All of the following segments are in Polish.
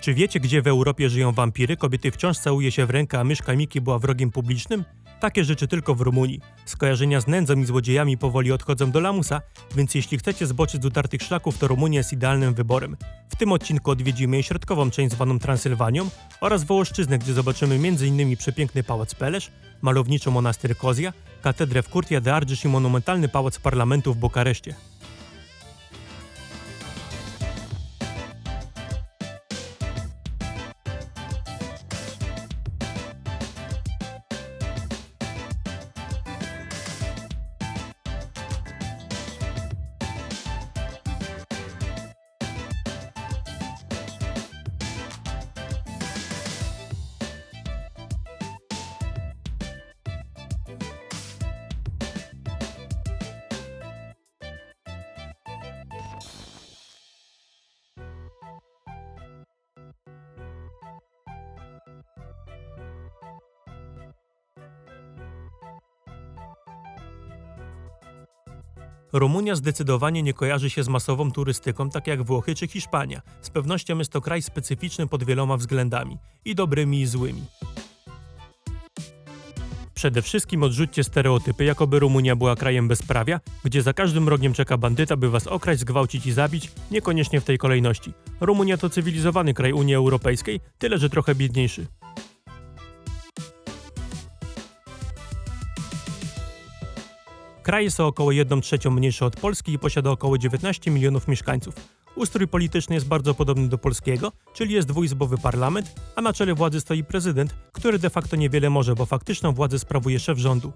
Czy wiecie, gdzie w Europie żyją wampiry? Kobiety wciąż całuje się w rękę, a myszka Miki była wrogiem publicznym? Takie rzeczy tylko w Rumunii. Skojarzenia z nędzą i złodziejami powoli odchodzą do lamusa, więc jeśli chcecie zboczyć z utartych szlaków, to Rumunia jest idealnym wyborem. W tym odcinku odwiedzimy jej środkową część zwaną Transylwanią oraz Wołoszczyznę, gdzie zobaczymy m.in. przepiękny pałac Pelesz, malowniczą monastyr Kozja, katedrę w Curtea de Argeș i monumentalny pałac parlamentu w Bukareszcie. Rumunia zdecydowanie nie kojarzy się z masową turystyką, tak jak Włochy czy Hiszpania. Z pewnością jest to kraj specyficzny pod wieloma względami i dobrymi i złymi. Przede wszystkim odrzućcie stereotypy, jakoby Rumunia była krajem bezprawia, gdzie za każdym rogiem czeka bandyta, by was okraść, zgwałcić i zabić, niekoniecznie w tej kolejności. Rumunia to cywilizowany kraj Unii Europejskiej, tyle że trochę biedniejszy. Kraj jest o około 1 trzecią mniejszy od Polski i posiada około 19 milionów mieszkańców. Ustrój polityczny jest bardzo podobny do polskiego, czyli jest dwuizbowy parlament, a na czele władzy stoi prezydent, który de facto niewiele może, bo faktyczną władzę sprawuje szef rządu.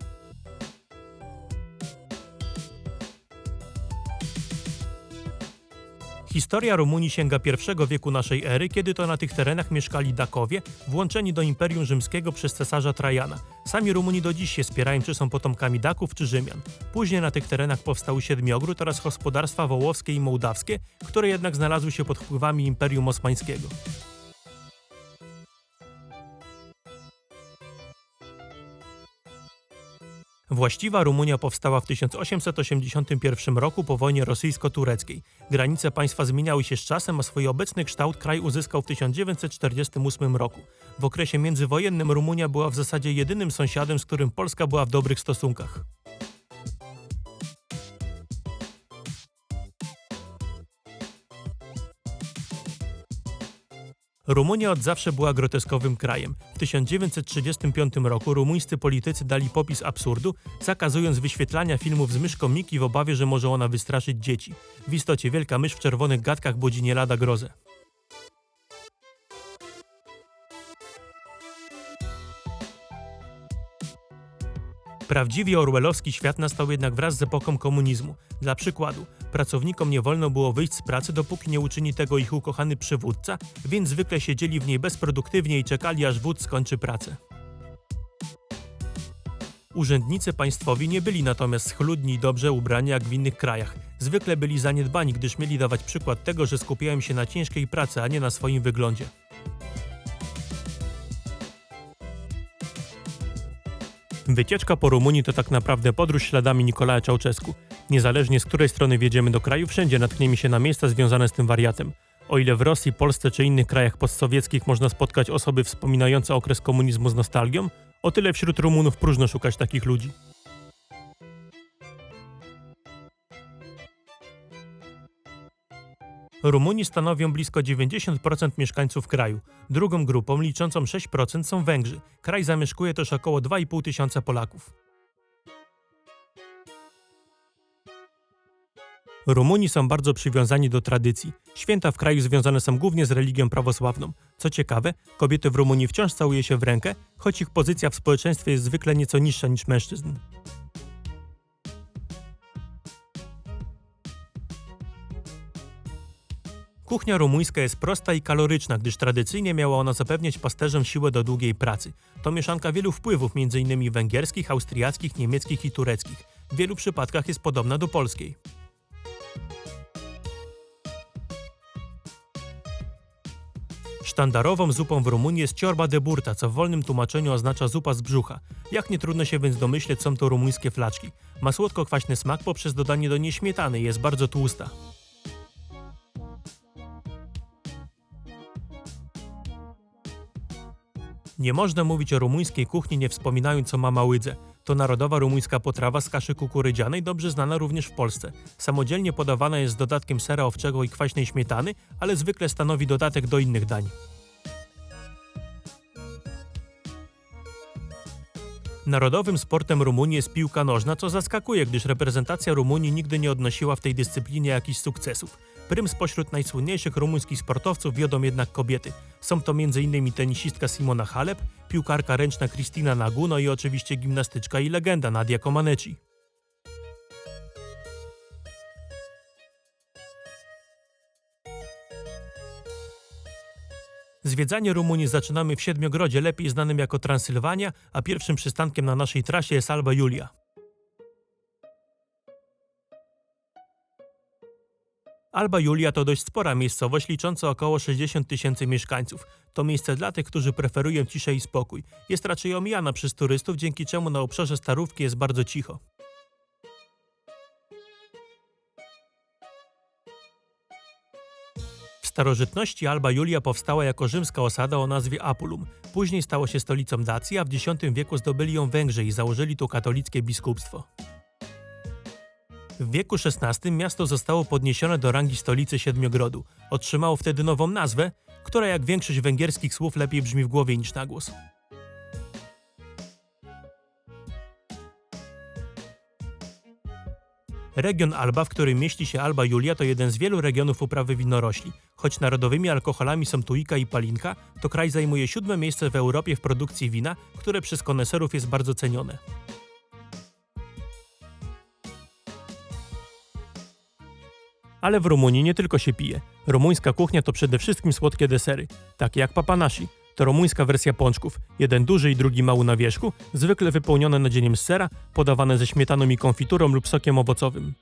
Historia Rumunii sięga I wieku naszej ery, kiedy to na tych terenach mieszkali Dakowie, włączeni do Imperium Rzymskiego przez cesarza Trajana. Sami Rumuni do dziś się spierają, czy są potomkami Daków czy Rzymian. Później na tych terenach powstały Siedmiogród oraz gospodarstwa wołowskie i mołdawskie, które jednak znalazły się pod wpływami Imperium Osmańskiego. Właściwa Rumunia powstała w 1881 roku po wojnie rosyjsko-tureckiej. Granice państwa zmieniały się z czasem, a swój obecny kształt kraj uzyskał w 1948 roku. W okresie międzywojennym Rumunia była w zasadzie jedynym sąsiadem, z którym Polska była w dobrych stosunkach. Rumunia od zawsze była groteskowym krajem. W 1935 roku rumuńscy politycy dali popis absurdu, zakazując wyświetlania filmów z myszką Miki w obawie, że może ona wystraszyć dzieci. W istocie wielka mysz w czerwonych gadkach budzi nie lada grozę. Prawdziwie orwellowski świat nastał jednak wraz z epoką komunizmu. Dla przykładu, pracownikom nie wolno było wyjść z pracy, dopóki nie uczyni tego ich ukochany przywódca, więc zwykle siedzieli w niej bezproduktywnie i czekali, aż wódz skończy pracę. Urzędnicy państwowi nie byli natomiast schludni i dobrze ubrani jak w innych krajach. Zwykle byli zaniedbani, gdyż mieli dawać przykład tego, że skupiają się na ciężkiej pracy, a nie na swoim wyglądzie. Wycieczka po Rumunii to tak naprawdę podróż śladami Nikolaja Czałczesku. Niezależnie z której strony wjedziemy do kraju, wszędzie natkniemy się na miejsca związane z tym wariatem. O ile w Rosji, Polsce czy innych krajach postsowieckich można spotkać osoby wspominające okres komunizmu z nostalgią, o tyle wśród Rumunów próżno szukać takich ludzi. Rumuni stanowią blisko 90% mieszkańców kraju. Drugą grupą, liczącą 6%, są Węgrzy. Kraj zamieszkuje też około 2,5 tysiąca Polaków. Rumuni są bardzo przywiązani do tradycji. Święta w kraju związane są głównie z religią prawosławną. Co ciekawe, kobiety w Rumunii wciąż całuje się w rękę, choć ich pozycja w społeczeństwie jest zwykle nieco niższa niż mężczyzn. Kuchnia rumuńska jest prosta i kaloryczna, gdyż tradycyjnie miała ona zapewniać pasterzom siłę do długiej pracy. To mieszanka wielu wpływów, m.in. węgierskich, austriackich, niemieckich i tureckich. W wielu przypadkach jest podobna do polskiej. Sztandarową zupą w Rumunii jest ciorba de burta, co w wolnym tłumaczeniu oznacza zupa z brzucha. Jak nie trudno się więc domyśleć, są to rumuńskie flaczki. Ma słodko-kwaśny smak poprzez dodanie do niej śmietany i jest bardzo tłusta. Nie można mówić o rumuńskiej kuchni nie wspominając o mamałydze. To narodowa rumuńska potrawa z kaszy kukurydzianej, dobrze znana również w Polsce. Samodzielnie podawana jest z dodatkiem sera owczego i kwaśnej śmietany, ale zwykle stanowi dodatek do innych dań. Narodowym sportem Rumunii jest piłka nożna, co zaskakuje, gdyż reprezentacja Rumunii nigdy nie odnosiła w tej dyscyplinie jakichś sukcesów. Prym spośród najsłynniejszych rumuńskich sportowców wiodą jednak kobiety. Są to m.in. tenisistka Simona Halep, piłkarka ręczna Kristina Nagu, no i oczywiście gimnastyczka i legenda Nadia Comaneci. Zwiedzanie Rumunii zaczynamy w Siedmiogrodzie, lepiej znanym jako Transylwania, a pierwszym przystankiem na naszej trasie jest Alba Julia. Alba Julia to dość spora miejscowość licząca około 60 tysięcy mieszkańców. To miejsce dla tych, którzy preferują ciszę i spokój. Jest raczej omijana przez turystów, dzięki czemu na obszarze Starówki jest bardzo cicho. W starożytności Alba Julia powstała jako rzymska osada o nazwie Apulum. Później stało się stolicą Dacji, a w X wieku zdobyli ją Węgrzy i założyli tu katolickie biskupstwo. W wieku XVI miasto zostało podniesione do rangi stolicy Siedmiogrodu. Otrzymało wtedy nową nazwę, która jak większość węgierskich słów lepiej brzmi w głowie niż na głos. Region Alba, w którym mieści się Alba Julia, to jeden z wielu regionów uprawy winorośli. Choć narodowymi alkoholami są tuika i palinka, to kraj zajmuje siódme miejsce w Europie w produkcji wina, które przez koneserów jest bardzo cenione. Ale w Rumunii nie tylko się pije. Rumuńska kuchnia to przede wszystkim słodkie desery, takie jak papanashi. To rumuńska wersja pączków, jeden duży i drugi mały na wierzchu, zwykle wypełnione nadzieniem z sera, podawane ze śmietaną i konfiturą lub sokiem owocowym.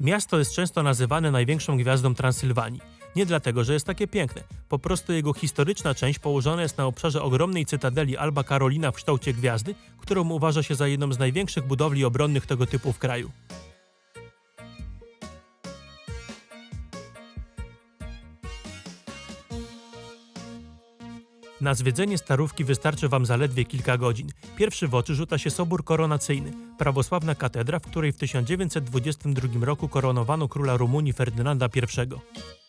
Miasto jest często nazywane największą gwiazdą Transylwanii. Nie dlatego, że jest takie piękne, po prostu jego historyczna część położona jest na obszarze ogromnej cytadeli Alba Carolina w kształcie gwiazdy, którą uważa się za jedną z największych budowli obronnych tego typu w kraju. Na zwiedzenie Starówki wystarczy Wam zaledwie kilka godzin. Pierwszy w oczy rzuca się Sobór Koronacyjny, prawosławna katedra, w której w 1922 roku koronowano króla Rumunii Ferdynanda I.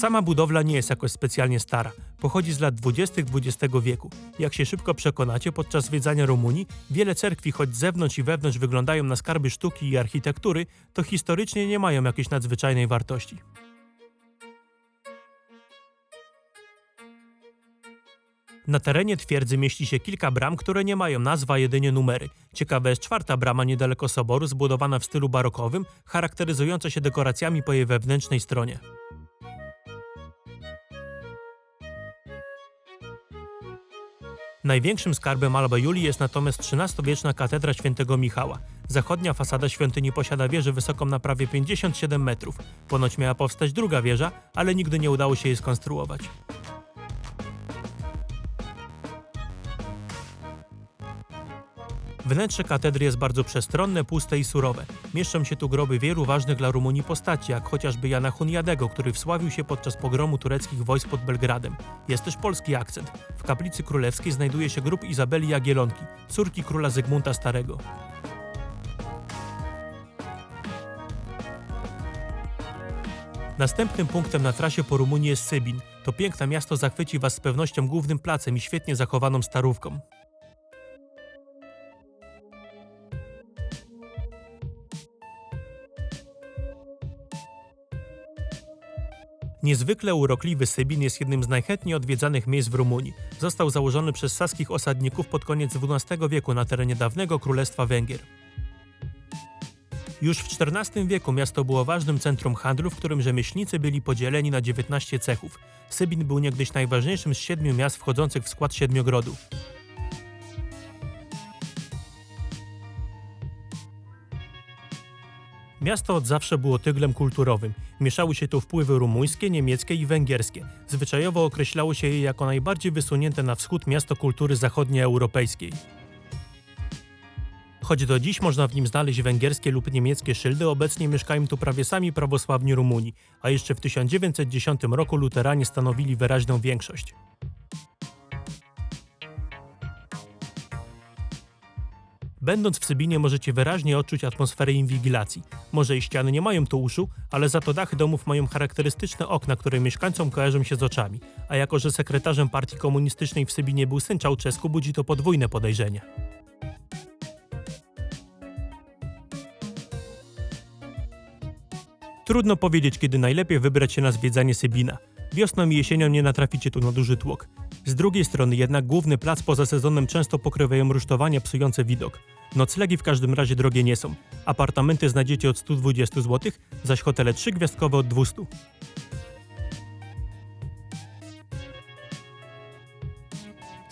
Sama budowla nie jest jakoś specjalnie stara. Pochodzi z lat 20. XX wieku. Jak się szybko przekonacie podczas zwiedzania Rumunii, wiele cerkwi, choć z zewnątrz i wewnątrz wyglądają na skarby sztuki i architektury, to historycznie nie mają jakiejś nadzwyczajnej wartości. Na terenie twierdzy mieści się kilka bram, które nie mają nazwa, jedynie numery. Ciekawa jest czwarta brama niedaleko soboru, zbudowana w stylu barokowym, charakteryzująca się dekoracjami po jej wewnętrznej stronie. Największym skarbem Alba Julii jest natomiast XIII-wieczna katedra świętego Michała. Zachodnia fasada świątyni posiada wieżę wysoką na prawie 57 metrów. Ponoć miała powstać druga wieża, ale nigdy nie udało się jej skonstruować. Wnętrze katedry jest bardzo przestronne, puste i surowe. Mieszczą się tu groby wielu ważnych dla Rumunii postaci, jak chociażby Jana Huniadego, który wsławił się podczas pogromu tureckich wojsk pod Belgradem. Jest też polski akcent. W kaplicy królewskiej znajduje się grób Izabeli Jagielonki, córki króla Zygmunta Starego. Następnym punktem na trasie po Rumunii jest Sybin. To piękne miasto zachwyci Was z pewnością głównym placem i świetnie zachowaną starówką. Niezwykle urokliwy Sybin jest jednym z najchętniej odwiedzanych miejsc w Rumunii. Został założony przez saskich osadników pod koniec XII wieku na terenie dawnego Królestwa Węgier. Już w XIV wieku miasto było ważnym centrum handlu, w którym rzemieślnicy byli podzieleni na 19 cechów. Sybin był niegdyś najważniejszym z siedmiu miast wchodzących w skład Siedmiogrodu. Miasto od zawsze było tyglem kulturowym. Mieszały się tu wpływy rumuńskie, niemieckie i węgierskie. Zwyczajowo określało się je jako najbardziej wysunięte na wschód miasto kultury zachodnioeuropejskiej. Choć do dziś można w nim znaleźć węgierskie lub niemieckie szyldy, obecnie mieszkają tu prawie sami prawosławni Rumuni, a jeszcze w 1910 roku luteranie stanowili wyraźną większość. Będąc w Sybinie możecie wyraźnie odczuć atmosferę inwigilacji. Może i ściany nie mają tu uszu, ale za to dachy domów mają charakterystyczne okna, które mieszkańcom kojarzą się z oczami. A jako, że sekretarzem partii komunistycznej w Sybinie był syn Czałczesku, budzi to podwójne podejrzenie. Trudno powiedzieć, kiedy najlepiej wybrać się na zwiedzanie Sybina. Wiosną i jesienią nie natraficie tu na duży tłok. Z drugiej strony jednak główny plac poza sezonem często pokrywają rusztowania psujące widok. Noclegi w każdym razie drogie nie są. Apartamenty znajdziecie od 120 zł, zaś hotele trzygwiazdkowe od 200.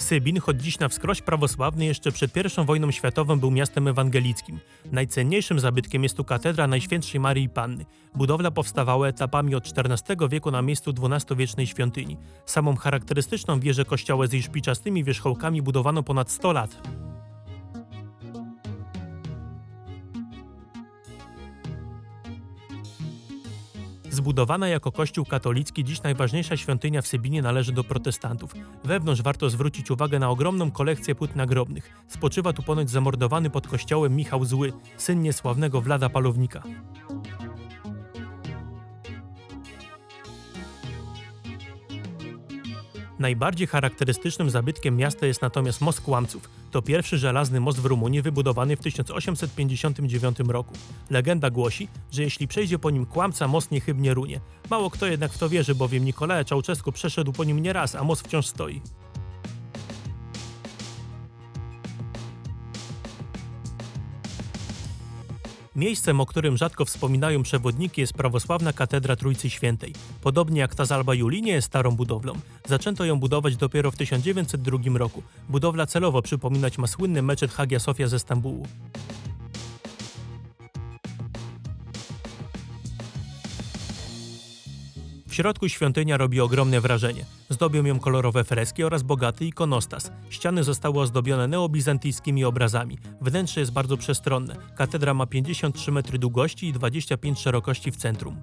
Sybin, choć dziś na wskroś prawosławny, jeszcze przed I wojną światową był miastem ewangelickim. Najcenniejszym zabytkiem jest tu katedra Najświętszej Marii Panny. Budowla powstawała etapami od XIV wieku na miejscu XII-wiecznej świątyni. Samą charakterystyczną wieżę kościoła z jej szpiczastymi wierzchołkami budowano ponad 100 lat. Zbudowana jako kościół katolicki, dziś najważniejsza świątynia w Sybinie należy do protestantów. Wewnątrz warto zwrócić uwagę na ogromną kolekcję płyt nagrobnych. Spoczywa tu ponoć zamordowany pod kościołem Michał Zły, syn niesławnego Wlada Palownika. Najbardziej charakterystycznym zabytkiem miasta jest natomiast most Kłamców. To pierwszy żelazny most w Rumunii wybudowany w 1859 roku. Legenda głosi, że jeśli przejdzie po nim kłamca, most niechybnie runie. Mało kto jednak w to wierzy, bowiem Nikolae Czałczesku przeszedł po nim nieraz, a most wciąż stoi. Miejscem, o którym rzadko wspominają przewodniki, jest prawosławna katedra Trójcy Świętej. Podobnie jak ta z Alba jest starą budowlą. Zaczęto ją budować dopiero w 1902 roku. Budowla celowo przypominać ma słynny meczet Hagia Sofia ze Stambułu. Środku świątynia robi ogromne wrażenie. Zdobią ją kolorowe freski oraz bogaty ikonostas. Ściany zostały ozdobione neobizantyjskimi obrazami. Wnętrze jest bardzo przestronne. Katedra ma 53 metry długości i 25 szerokości w centrum.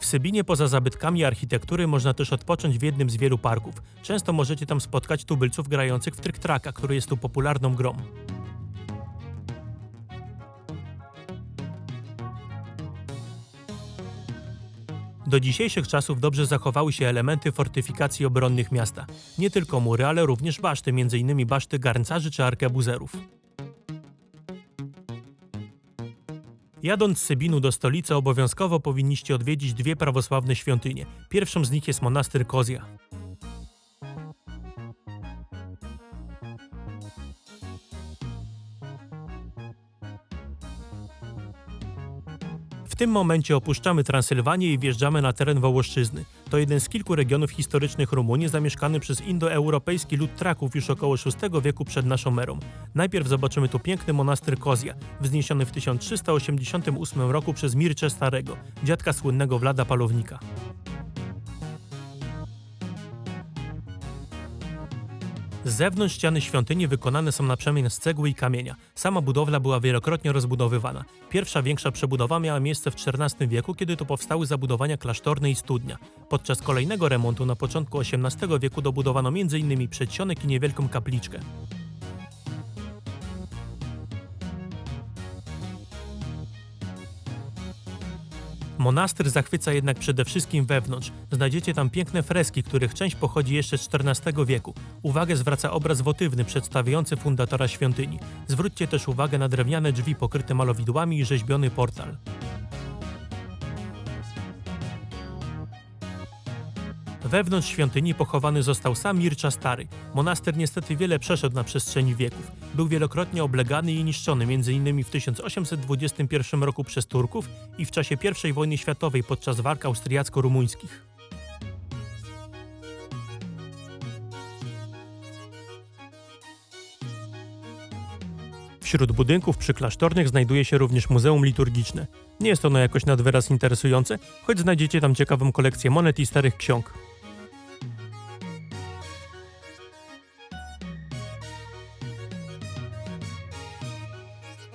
W Sybinie poza zabytkami architektury można też odpocząć w jednym z wielu parków. Często możecie tam spotkać tubylców grających w tryk-traka, który jest tu popularną grą. Do dzisiejszych czasów dobrze zachowały się elementy fortyfikacji obronnych miasta. Nie tylko mury, ale również baszty, m.in. baszty garncarzy czy arkebuzerów. Jadąc z Sybinu do stolicy obowiązkowo powinniście odwiedzić dwie prawosławne świątynie. Pierwszą z nich jest monastyr Kozja. Tym momencie opuszczamy Transylwanię i wjeżdżamy na teren Wołoszczyzny. To jeden z kilku regionów historycznych Rumunii zamieszkany przez indoeuropejski lud Traków już około VI wieku przed naszą erą. Najpierw zobaczymy tu piękny monastyr Kozja, wzniesiony w 1388 roku przez Mircze Starego, dziadka słynnego Wlada Palownika. Z zewnątrz ściany świątyni wykonane są na przemian z cegły i kamienia. Sama budowla była wielokrotnie rozbudowywana. Pierwsza większa przebudowa miała miejsce w XIV wieku, kiedy to powstały zabudowania klasztorne i studnia. Podczas kolejnego remontu na początku XVIII wieku dobudowano m.in. przedsionek i niewielką kapliczkę. Monastyr zachwyca jednak przede wszystkim wewnątrz. Znajdziecie tam piękne freski, których część pochodzi jeszcze z XIV wieku. Uwagę zwraca obraz wotywny przedstawiający fundatora świątyni. Zwróćcie też uwagę na drewniane drzwi pokryte malowidłami i rzeźbiony portal. Wewnątrz świątyni pochowany został sam Mircza Stary. Monaster niestety wiele przeszedł na przestrzeni wieków. Był wielokrotnie oblegany i niszczony, m.in. w 1821 roku przez Turków i w czasie I wojny światowej podczas walk austriacko-rumuńskich. Wśród budynków przyklasztornych znajduje się również Muzeum Liturgiczne. Nie jest ono jakoś nad wyraz interesujące, choć znajdziecie tam ciekawą kolekcję monet i starych ksiąg.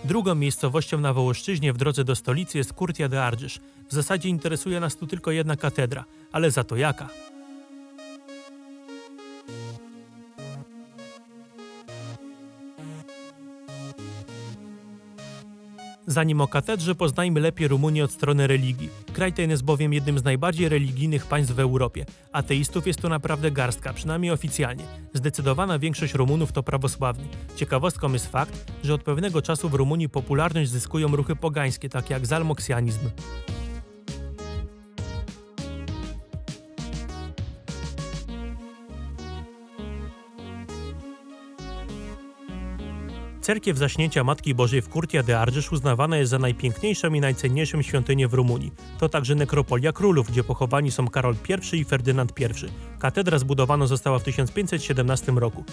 Drugą miejscowością na Wołoszczyźnie w drodze do stolicy jest Kurtia de Argysz. W zasadzie interesuje nas tu tylko jedna katedra, ale za to jaka? Zanim o katedrze poznajmy lepiej Rumunię od strony religii. Kraj ten jest bowiem jednym z najbardziej religijnych państw w Europie. Ateistów jest tu naprawdę garstka, przynajmniej oficjalnie. Zdecydowana większość Rumunów to prawosławni. Ciekawostką jest fakt, że od pewnego czasu w Rumunii popularność zyskują ruchy pogańskie, takie jak zalmoksjanizm. Cerkiew Zaśnięcia Matki Bożej w Curtia de Argysz uznawana jest za najpiękniejszą i najcenniejszą świątynię w Rumunii. To także nekropolia królów, gdzie pochowani są Karol I i Ferdynand I. Katedra zbudowana została w 1517 roku.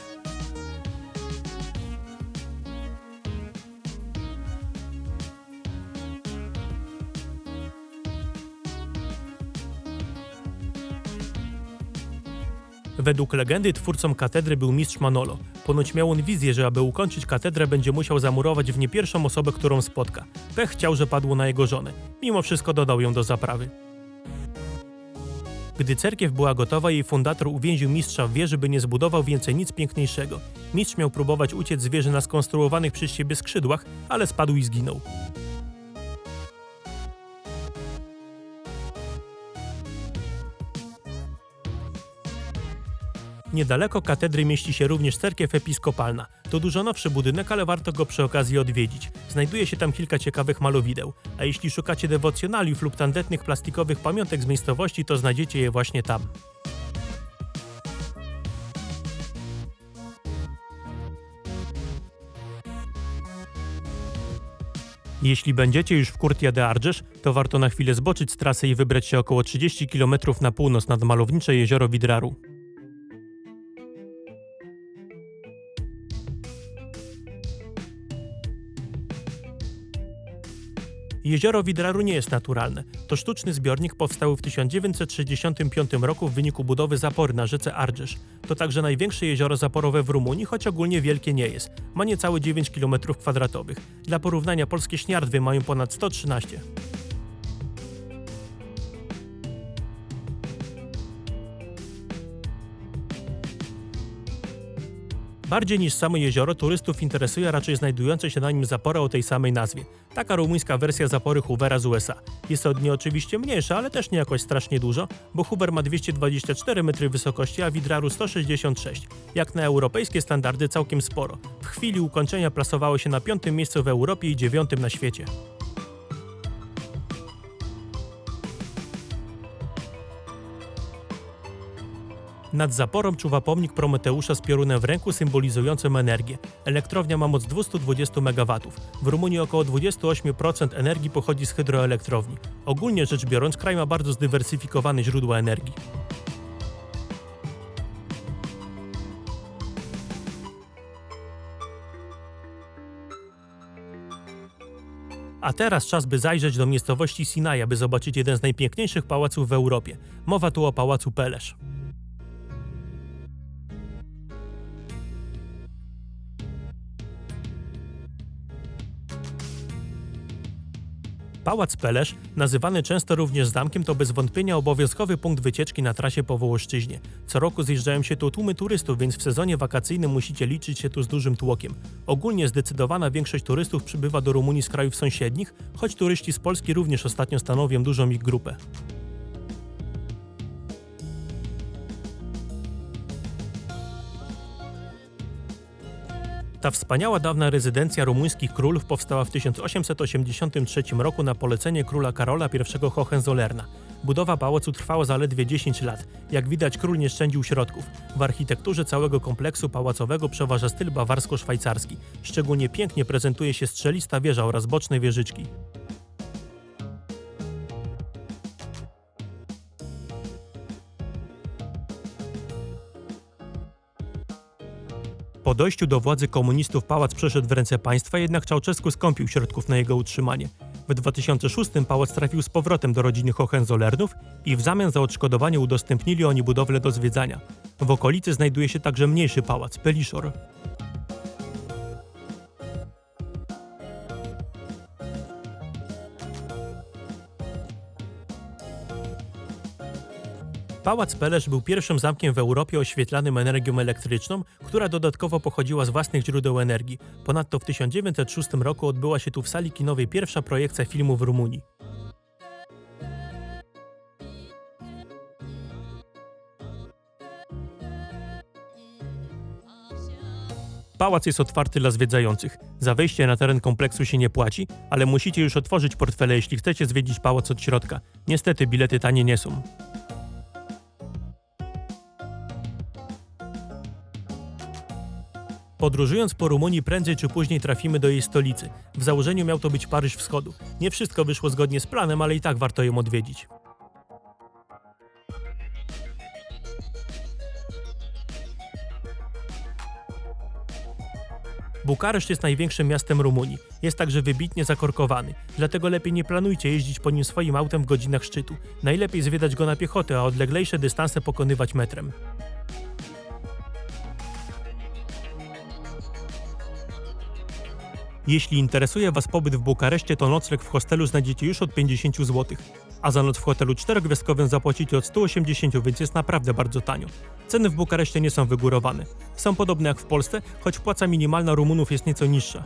Według legendy twórcą katedry był mistrz Manolo. Ponoć miał on wizję, że aby ukończyć katedrę będzie musiał zamurować w nie pierwszą osobę, którą spotka. Pech chciał, że padło na jego żonę. Mimo wszystko dodał ją do zaprawy. Gdy cerkiew była gotowa, jej fundator uwięził mistrza w wieży, by nie zbudował więcej nic piękniejszego. Mistrz miał próbować uciec z wieży na skonstruowanych przez siebie skrzydłach, ale spadł i zginął. Niedaleko katedry mieści się również cerkiew episkopalna. To dużo nowszy budynek, ale warto go przy okazji odwiedzić. Znajduje się tam kilka ciekawych malowideł, a jeśli szukacie dewocjonaliów lub tandetnych plastikowych pamiątek z miejscowości, to znajdziecie je właśnie tam. Jeśli będziecie już w Curtia de Argysz, to warto na chwilę zboczyć z trasy i wybrać się około 30 km na północ nad malownicze jezioro Widraru. Jezioro Widraru nie jest naturalne. To sztuczny zbiornik powstały w 1965 roku w wyniku budowy zapory na rzece Argysz. To także największe jezioro zaporowe w Rumunii, choć ogólnie wielkie nie jest. Ma niecałe 9 km2. Dla porównania polskie śniardwy mają ponad 113. Bardziej niż samo jezioro turystów interesuje raczej znajdujące się na nim zapora o tej samej nazwie. Taka rumuńska wersja zapory Hoovera z USA. Jest od niej oczywiście mniejsza, ale też nie jakoś strasznie dużo, bo Hoover ma 224 metry wysokości, a Widraru 166. Jak na europejskie standardy całkiem sporo. W chwili ukończenia plasowało się na piątym miejscu w Europie i dziewiątym na świecie. Nad zaporą czuwa pomnik Prometeusza z piorunem w ręku symbolizującym energię. Elektrownia ma moc 220 MW. W Rumunii około 28% energii pochodzi z hydroelektrowni. Ogólnie rzecz biorąc, kraj ma bardzo zdywersyfikowane źródła energii. A teraz czas, by zajrzeć do miejscowości Sinaja, by zobaczyć jeden z najpiękniejszych pałaców w Europie. Mowa tu o pałacu Pelesz. Pałac Pelesz, nazywany często również zamkiem, to bez wątpienia obowiązkowy punkt wycieczki na trasie po Wołoszczyźnie. Co roku zjeżdżają się tu tłumy turystów, więc w sezonie wakacyjnym musicie liczyć się tu z dużym tłokiem. Ogólnie zdecydowana większość turystów przybywa do Rumunii z krajów sąsiednich, choć turyści z Polski również ostatnio stanowią dużą ich grupę. Ta wspaniała dawna rezydencja rumuńskich królów powstała w 1883 roku na polecenie króla Karola I Hohenzollerna. Budowa pałacu trwała zaledwie 10 lat. Jak widać, król nie szczędził środków. W architekturze całego kompleksu pałacowego przeważa styl bawarsko-szwajcarski. Szczególnie pięknie prezentuje się strzelista wieża oraz boczne wieżyczki. Po dojściu do władzy komunistów pałac przeszedł w ręce państwa, jednak Czałczesku skąpił środków na jego utrzymanie. W 2006 pałac trafił z powrotem do rodziny Hohenzollernów i w zamian za odszkodowanie udostępnili oni budowlę do zwiedzania. W okolicy znajduje się także mniejszy pałac, Peliszor. Pałac Pelesz był pierwszym zamkiem w Europie oświetlanym energią elektryczną, która dodatkowo pochodziła z własnych źródeł energii. Ponadto w 1906 roku odbyła się tu w sali kinowej pierwsza projekcja filmu w Rumunii. Pałac jest otwarty dla zwiedzających. Za wejście na teren kompleksu się nie płaci, ale musicie już otworzyć portfele, jeśli chcecie zwiedzić pałac od środka. Niestety bilety tanie nie są. Podróżując po Rumunii prędzej czy później trafimy do jej stolicy. W założeniu miał to być Paryż Wschodu. Nie wszystko wyszło zgodnie z planem, ale i tak warto ją odwiedzić. Bukareszt jest największym miastem Rumunii. Jest także wybitnie zakorkowany, dlatego lepiej nie planujcie jeździć po nim swoim autem w godzinach szczytu. Najlepiej zwiedzać go na piechotę, a odleglejsze dystanse pokonywać metrem. Jeśli interesuje Was pobyt w Bukareszcie, to nocleg w hostelu znajdziecie już od 50 zł, a za noc w hotelu czterogwiazdkowym zapłacicie od 180, więc jest naprawdę bardzo tanio. Ceny w Bukareszcie nie są wygórowane. Są podobne jak w Polsce, choć płaca minimalna Rumunów jest nieco niższa.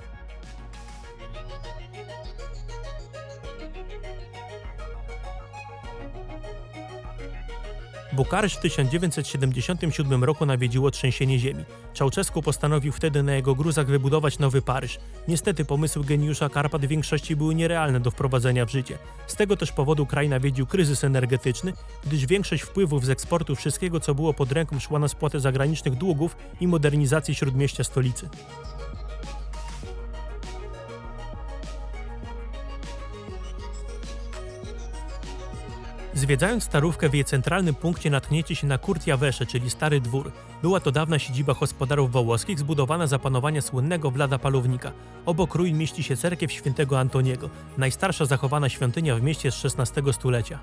Bukareszt w 1977 roku nawiedziło trzęsienie ziemi. Czałczesku postanowił wtedy na jego gruzach wybudować nowy Paryż. Niestety pomysły geniusza Karpat w większości były nierealne do wprowadzenia w życie. Z tego też powodu kraj nawiedził kryzys energetyczny, gdyż większość wpływów z eksportu wszystkiego co było pod ręką szła na spłatę zagranicznych długów i modernizację śródmieścia stolicy. Zwiedzając starówkę w jej centralnym punkcie natkniecie się na Kurt Jawesze, czyli Stary Dwór. Była to dawna siedziba gospodarów wołoskich zbudowana za panowania słynnego Wlada Palownika. Obok ruin mieści się cerkiew świętego Antoniego, najstarsza zachowana świątynia w mieście z XVI stulecia.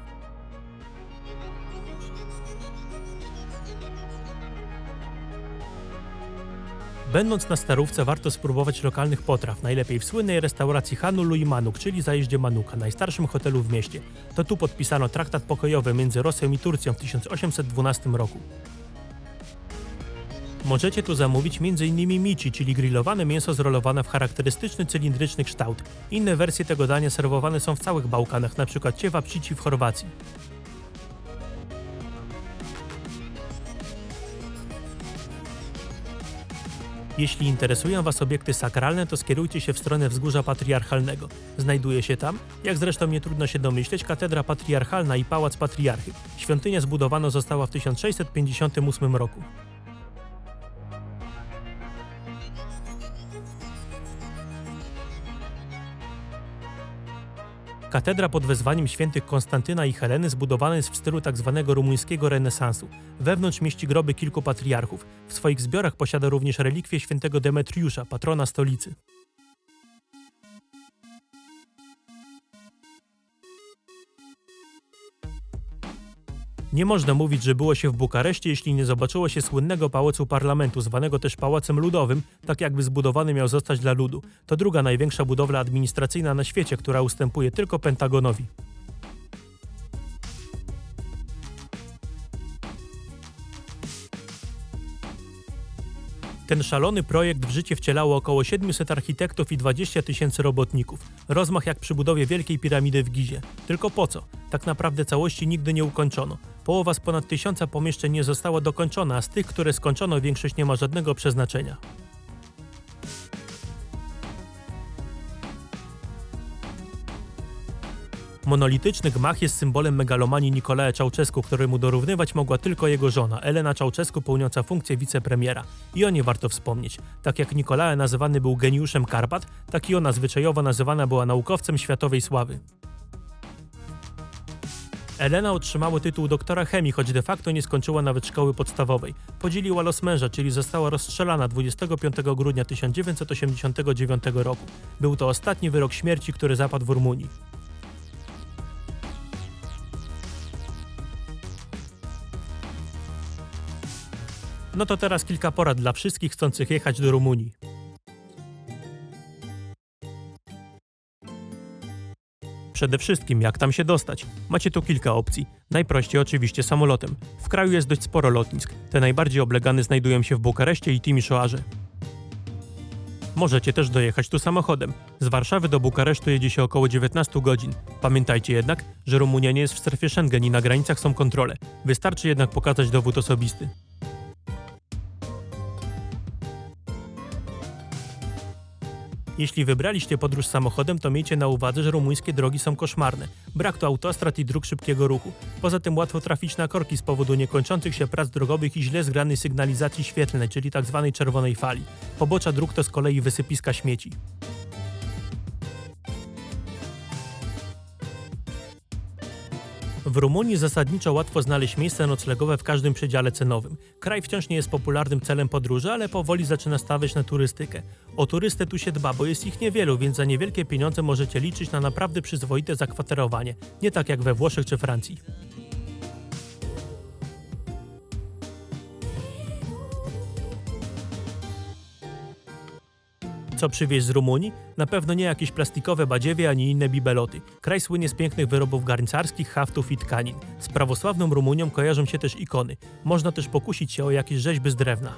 Będąc na Starówce warto spróbować lokalnych potraw, najlepiej w słynnej restauracji Hanulu i Manuk, czyli zajeździe Manuka, najstarszym hotelu w mieście. To tu podpisano traktat pokojowy między Rosją i Turcją w 1812 roku. Możecie tu zamówić m.in. mici, czyli grillowane mięso zrolowane w charakterystyczny cylindryczny kształt. Inne wersje tego dania serwowane są w całych Bałkanach, np. ciewa psici w Chorwacji. Jeśli interesują Was obiekty sakralne, to skierujcie się w stronę Wzgórza Patriarchalnego. Znajduje się tam, jak zresztą nie trudno się domyśleć, katedra patriarchalna i pałac patriarchy. Świątynia zbudowana została w 1658 roku. Katedra pod wezwaniem świętych Konstantyna i Heleny zbudowana jest w stylu tzw. rumuńskiego renesansu. Wewnątrz mieści groby kilku patriarchów. W swoich zbiorach posiada również relikwie świętego Demetriusza, patrona stolicy. Nie można mówić, że było się w Bukareszcie, jeśli nie zobaczyło się słynnego pałacu parlamentu, zwanego też Pałacem Ludowym, tak jakby zbudowany miał zostać dla ludu. To druga największa budowla administracyjna na świecie, która ustępuje tylko Pentagonowi. Ten szalony projekt w życie wcielało około 700 architektów i 20 tysięcy robotników. Rozmach jak przy budowie Wielkiej Piramidy w Gizie. Tylko po co? Tak naprawdę całości nigdy nie ukończono. Połowa z ponad tysiąca pomieszczeń nie została dokończona, a z tych, które skończono, większość nie ma żadnego przeznaczenia. Monolityczny gmach jest symbolem megalomanii Nikolaja Czałczesku, któremu dorównywać mogła tylko jego żona, Elena Czałczesku, pełniąca funkcję wicepremiera. I o niej warto wspomnieć. Tak jak Nikolaja nazywany był geniuszem Karpat, tak i ona zwyczajowo nazywana była naukowcem światowej sławy. Elena otrzymała tytuł doktora chemii, choć de facto nie skończyła nawet szkoły podstawowej. Podzieliła los męża, czyli została rozstrzelana 25 grudnia 1989 roku. Był to ostatni wyrok śmierci, który zapadł w Rumunii. No to teraz kilka porad dla wszystkich chcących jechać do Rumunii. Przede wszystkim, jak tam się dostać? Macie tu kilka opcji. Najprościej oczywiście samolotem. W kraju jest dość sporo lotnisk. Te najbardziej oblegane znajdują się w Bukareszcie i Timisoarze. Możecie też dojechać tu samochodem. Z Warszawy do Bukaresztu jedzie się około 19 godzin. Pamiętajcie jednak, że Rumunia nie jest w strefie Schengen i na granicach są kontrole. Wystarczy jednak pokazać dowód osobisty. Jeśli wybraliście podróż samochodem, to miejcie na uwadze, że rumuńskie drogi są koszmarne. Brak tu autostrad i dróg szybkiego ruchu. Poza tym łatwo trafić na korki z powodu niekończących się prac drogowych i źle zgranej sygnalizacji świetlnej, czyli tzw. czerwonej fali. Pobocza dróg to z kolei wysypiska śmieci. W Rumunii zasadniczo łatwo znaleźć miejsce noclegowe w każdym przedziale cenowym. Kraj wciąż nie jest popularnym celem podróży, ale powoli zaczyna stawiać na turystykę. O turystę tu się dba, bo jest ich niewielu, więc za niewielkie pieniądze możecie liczyć na naprawdę przyzwoite zakwaterowanie, nie tak jak we Włoszech czy Francji. Co przywieźć z Rumunii? Na pewno nie jakieś plastikowe badziewie ani inne bibeloty. Kraj słynie z pięknych wyrobów garncarskich, haftów i tkanin. Z prawosławną Rumunią kojarzą się też ikony. Można też pokusić się o jakieś rzeźby z drewna.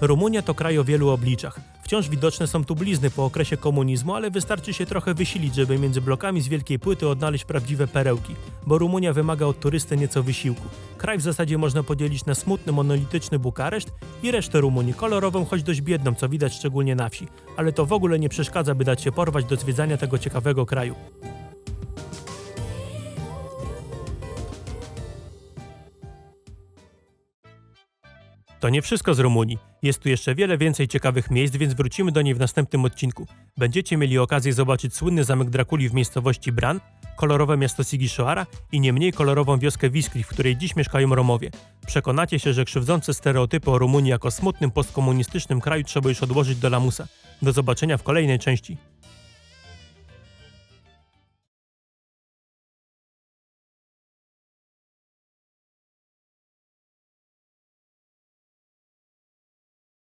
Rumunia to kraj o wielu obliczach. Wciąż widoczne są tu blizny po okresie komunizmu, ale wystarczy się trochę wysilić, żeby między blokami z wielkiej płyty odnaleźć prawdziwe perełki, bo Rumunia wymaga od turysty nieco wysiłku. Kraj w zasadzie można podzielić na smutny, monolityczny Bukareszt i resztę Rumunii, kolorową, choć dość biedną, co widać szczególnie na wsi. Ale to w ogóle nie przeszkadza, by dać się porwać do zwiedzania tego ciekawego kraju. To nie wszystko z Rumunii. Jest tu jeszcze wiele więcej ciekawych miejsc, więc wrócimy do niej w następnym odcinku. Będziecie mieli okazję zobaczyć słynny zamek Drakuli w miejscowości Bran, kolorowe miasto Sigiszoara i nie mniej kolorową wioskę Wiskli, w której dziś mieszkają Romowie. Przekonacie się, że krzywdzące stereotypy o Rumunii jako smutnym postkomunistycznym kraju trzeba już odłożyć do lamusa. Do zobaczenia w kolejnej części.